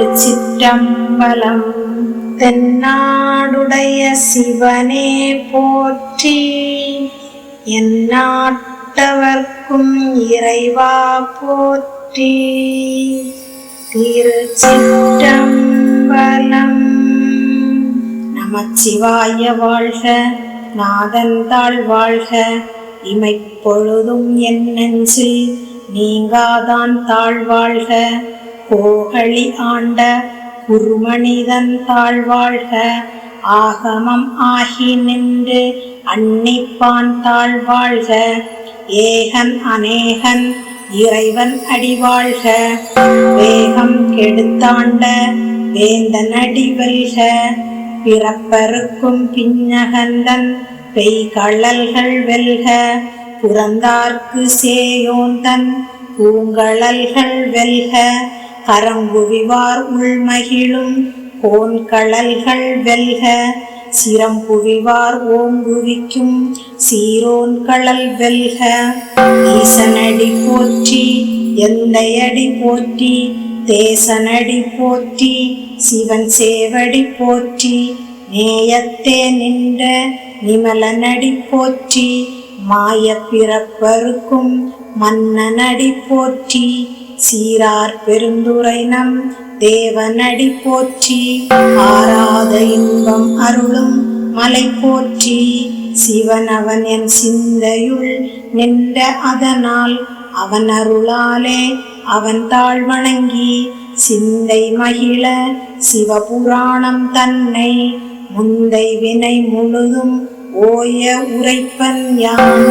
திருச்சிற்றம்பலம் தென்னாடுடைய சிவனே போற்றி. எந்நாட்டவர்க்கும் இறைவா போற்றி. திருச்சிற்றம்பலம் நமச்சிவாய வாழ்க நாதந்தாள் வாழ்க. இமைப்பொழுதும் என் நெஞ்சில் நீங்காதான் தாழ்வாழ்க கோகழி ஆண்ட குருமனிதன் தாழ்வாழ்க ஆகமம் ஆகி நின்று அன்னிப்பான் தாழ்வாழ்க ஏகன் அநேகன் இறைவன் அடிவாழ்க. வேகம் கெடுத்தாண்ட வேந்தன் அடிவல்க பிறப்பருக்கும் பின்னகந்தன் பெய்கழல்கள் வெல்க. புறந்தார்க்கு சேயோந்தன் பூங்கழல்கள் வெல்க கரங்குவிவார் உள்மகிழும் கோன்கழல்கள் வெல்க. சிரம்புவிவார் ஓங்குவிக்கும் சீரோன் கழல் வெல்க. ஈசனடி போற்றி எந்தையடி போற்றி தேசனடி போற்றி சிவன் சேவடி போற்றி. நேயத்தே நின்ற நிமலனடி போற்றி மாய பிறப்பருக்கும் மன்னனடி போற்றி. சீரார் பெருந்துரை நம் தேவனடி போற்றி. ஆராத இன்பம் அருளும் மலை போற்றி. சிவன் அவன் என் சிந்தையுள் நின்ற அதனால் அவன் அருளாலே அவன் தாழ் வணங்கி. சிந்தை மகிழ சிவபுராணம் தன்னை முந்தை வினை முழுதும் ஓய உரைப்பன் யான்.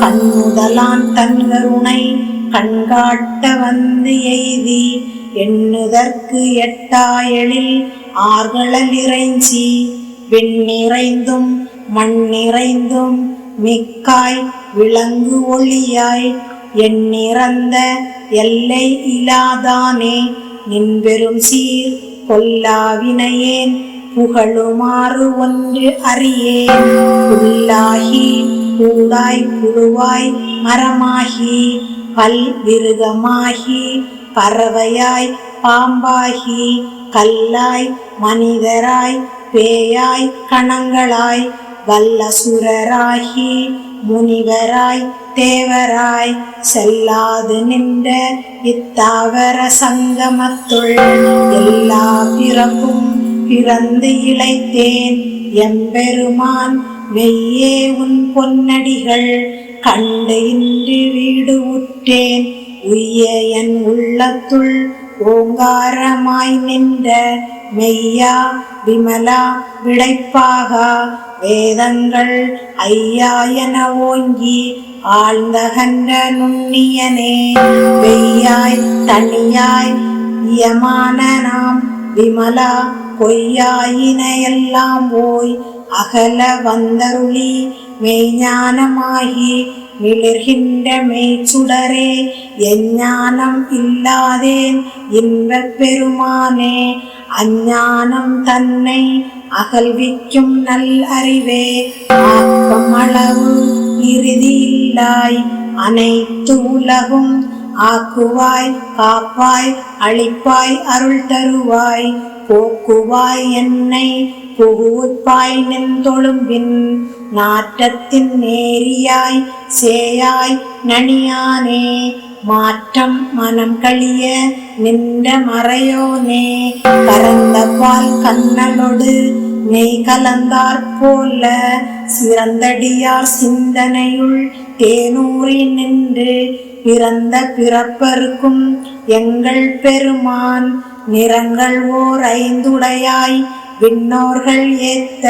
கண்முதலான் தன் கருணை கண்காட்ட வந்து எய்தி எண்ணுதற்கு எட்டாயலில் ஆர்களல் இறைஞ்சி. விண்ணிறைந்தும் மண்ணிறைந்தும் மிக்காய் விளங்கு ஒளியாய். எண்ணிறந்த எல்லை இலாதானே நின்பெரும் சீர் கொல்லாவினையேன். புகழுமாறு ஒன்று அறியேன். உள்ளாகி கூடாய் குழுவாய் மரமாகி. பல் விருகமாகி பறவையாய் பாம்பாகி கல்லாய் மனிதராய் பேயாய் கணங்களாய் வல்லசுரராகி முனிவராய் தேவராய் செல்லாது நின்ற இத்தாவர சங்கமத்துள் எல்லா பிறப்பும் பிறந்து இழைத்தேன். எம்பெருமான் மெய்யே உன் பொன்னடிகள் கண்டையின்றி வீடு உற்றேன். உய்ய என் உள்ளத்துள் ஓங்காரமாய் நின்ற மெய்யா விமலா விடைப்பாகா. வேதங்கள் ஐயா என ஓங்கி ஆழ்ந்தகன்ற நுண்ணியனே. வெய்யாய் தனியாய் இயமான நாம் விமலா பொய்யாயின எல்லாம் ஓய் அகல வந்தருளி மெய்ஞானமாகி மிளிர்கின்ற மெய்ச்சுடரே எஞ்ஞானம் இல்லாதேன் இன்பப் பெருமானே அஞ்ஞானம் தன்னை அகல்விக்கும் நல் அறிவே. ஆக்கம் அளவு இறுதியில்லாய் அனைத்து உலகும் ஆக்குவாய் காப்பாய் அழிப்பாய் அருள் தருவாய். போக்குவாய் என்னை புகுப்பாய் நின்றொழும்பின் நாட்டத்தின் நேரியாய் சேயாய் நனியானே மாற்றம் மனம் கழிய நின்ற மறையோனே. பரந்த பால் கண்ணலொடு நெய் கலந்தாற் போல சிறந்தடியார் சிந்தனையுள் தேனூறி நின்று பிறந்த பிறப்பருக்கும் எங்கள் பெருமான் நிறங்கள் ஓர் ஐந்துடையாய் விண்ணோர்கள் ஏத்த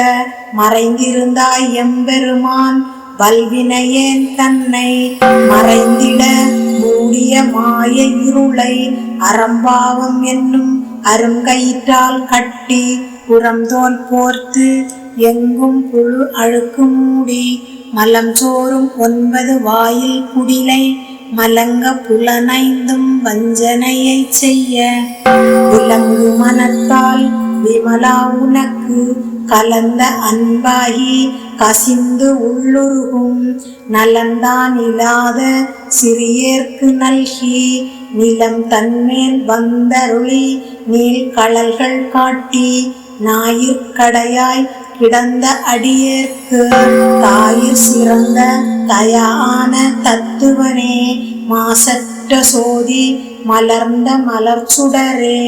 மறைந்திருந்தாய் எம்பெருமான் வல்வினையேன் தன்னை மறைந்திட மூடிய மாய இருளை அறம்பாவம் என்னும் அருங்கயிற்றால் கட்டி புறந்தோல் போர்த்து எங்கும் புழு அழுக்கு மூடி மலம் சோறும் ஒன்பது வாயில் குடிலை மலங்க புலனைந்தும் வஞ்சனையை செய்ய புலங்கு மனத்தால் விமலா உனக்கு கலந்த அன்பாகி கசிந்து உள்ளுருகும். நலந்தான் இல்லாத சிறியேற்கு நல்கி நிலம் தன்மேல் வந்தருளி நீள்கழல்கள் காட்டி ஞாயிற்கடையாய் கிடந்த அடியேற்கு. தாயிற் சிறந்த தயான தத்துவனே மாசற்ற சோதி மலர்ந்த மலர் சுடரே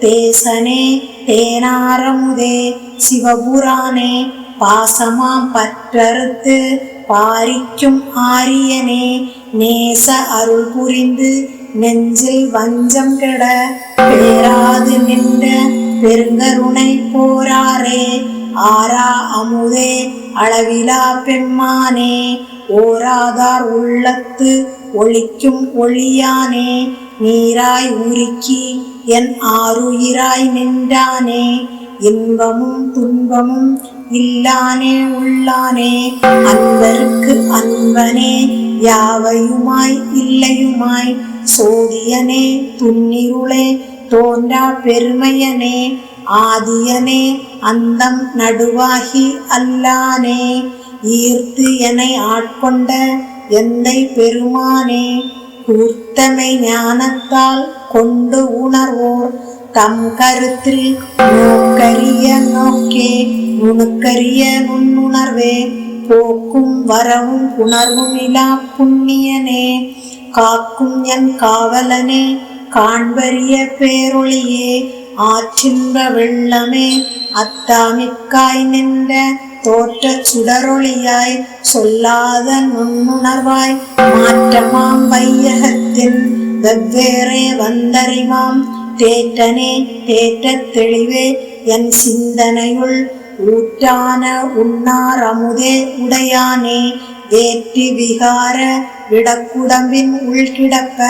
தேசனே தேனாரமுதே சிவபுரானே பாசமாம் பற்றறுத்து பாரிக்கும் ஆரியனே நேச அருள் புரிந்து நெஞ்சில் வஞ்சம் கெட பேராது நின்ற பெருங்கருணை போராரே ஆரா அமுதே அளவிலா பெம்மானே ஓராதார் உள்ளத்து ஒளிக்கும் ஒளியானே நீராய் உருக்கி என் ஆறுயிராய் நின்றானே இன்பமும் துன்பமும் இல்லானே உள்ளானே. அன்பருக்கு அன்பனே யாவையுமாய் இல்லையுமாய். சோதியனே துன்னிருளே தோன்றா பெருமையனே. ஆதியனே அந்தம் நடுவாகி அல்லானே. ஈர்த்து என்னை ஆட்கொண்ட எந்தை பெருமானே. கூர்த்தமை ஞானத்தால் கொண்டு உணர்வோர். தம் கருத்தில் நோக்கரிய நோக்கே நுணுக்கரிய நுண்ணுணர்வே போக்கும் வரவும் உணர்வும் இலா புண்ணியனே. காக்கும் என் காவலனே. காண்பரிய பேரொளியே ஆச்சின்ப வெள்ளமே. அத்தாமிக்காய் நின்ற தோற்றச் சுடரொளியாய் சொல்லாத நுண்ணுணர்வாய் மாற்றமாம் வையகத்தின் வெவ்வேறே வந்தறிவாம். தேற்றனே தேற்றத் தெளிவே என் சிந்தனையுள் ஊற்றான உன்னார் அமுதே உடையானே. வேற்றி விகார விடக்குடம்பின் உள்கிடப்ப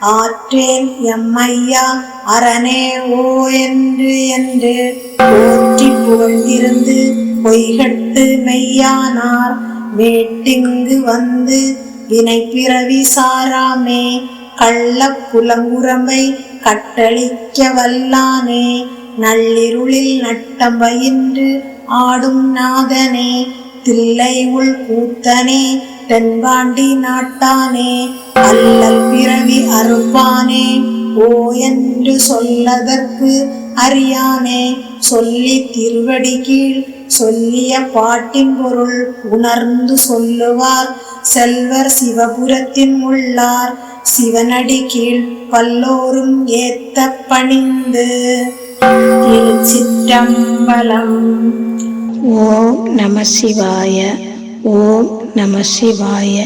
ஆற்றேன் எம்மையா அரணே ஓ என்று என்று. போற்றி புகழ்ந்திருந்து பொய்கட்டு மெய்யானார். வேட்டிங்கு வந்து வினை பிறவி சாராமே. கள்ள புலங்குரம்பை கட்டளிக்க வல்லானே நள்ளிருளில் நட்டம் பயின்று ஆடும் நாதனே. தில்லை உள் கூத்தனே தென்பாண்டி நாட்டானே. அல்லல் பிறவி அறுப்பானே. ஓ என்று சொல்லதற்கு அறியானே. சொல்லி திருவடி கீழ் சொல்லிய பாட்டின் பொருள் உணர்ந்து சொல்லுவார். செல்வர் சிவபுரத்தின் உள்ளார். சிவனடி கீழ் பல்லோரும் ஏத்த பணிந்து. திருச்சிற்றம்பலம் ஓம் நம சிவாய ஓம் நம சிவாய.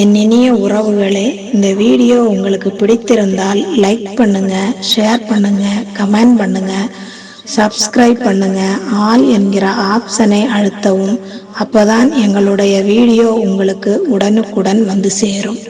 என் இனிய உறவுகளே இந்த வீடியோ உங்களுக்கு பிடித்திருந்தால் லைக் பண்ணுங்க ஷேர் பண்ணுங்க கமெண்ட் பண்ணுங்க. சப்ஸ்கிரைப் பண்ணுங்க. ஆல் என்கிற ஆப்ஷனை அழுத்தவும். அப்போதான் எங்களுடைய வீடியோ உங்களுக்கு உடனுக்குடன் வந்து சேரும்.